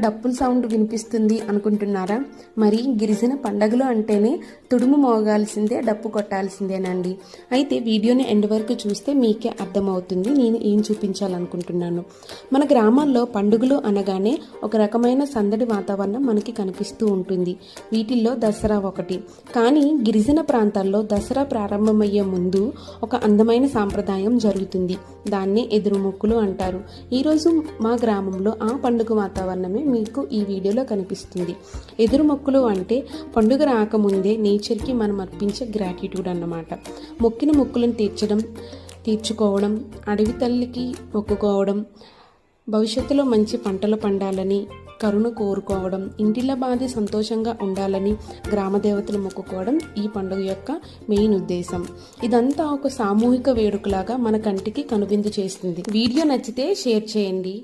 డప్పుల సౌండ్ వినిపిస్తుంది అనుకుంటున్నారా? మరి గిరిజన పండగలు అంటేనే తుడుము మోగాల్సిందే డప్పు కొట్టాల్సిందేనండి. అయితే వీడియోని ఎండ్ వరకు చూస్తే మీకే అర్థమవుతుంది నేను ఏం చూపించాలనుకుంటున్నాను. మన గ్రామాల్లో పండుగలు అనగానే ఒక రకమైన సందడి వాతావరణం మనకి కనిపిస్తూ ఉంటుంది. వీటిల్లో దసరా ఒకటి. కానీ గిరిజన ప్రాంతాల్లో దసరా ప్రారంభమయ్యే ముందు ఒక అందమైన సాంప్రదాయం జరుగుతుంది. దాన్ని ఎదురుముక్కులు అంటారు. ఈరోజు మా గ్రామంలో ఆ పండుగ వాతావరణమే మీకు ఈ వీడియోలో కనిపిస్తుంది. ఎదురు మొక్కులు అంటే పండుగ రాకముందే నేచర్కి మనం అర్పించే గ్రాటిట్యూడ్ అన్నమాట. మొక్కిన మొక్కులను తీర్చడం తీర్చుకోవడం అడవి తల్లికి మొక్కుకోవడం భవిష్యత్తులో మంచి పంటలు పండాలని కరుణ కోరుకోవడం ఇంటిల బాధి సంతోషంగా ఉండాలని గ్రామదేవతలు మొక్కుకోవడం ఈ పండుగ యొక్క మెయిన్ ఉద్దేశం. ఇదంతా ఒక సామూహిక వేడుకలాగా మన కంటికి కనువిందు చేస్తుంది. వీడియో నచ్చితే షేర్ చేయండి.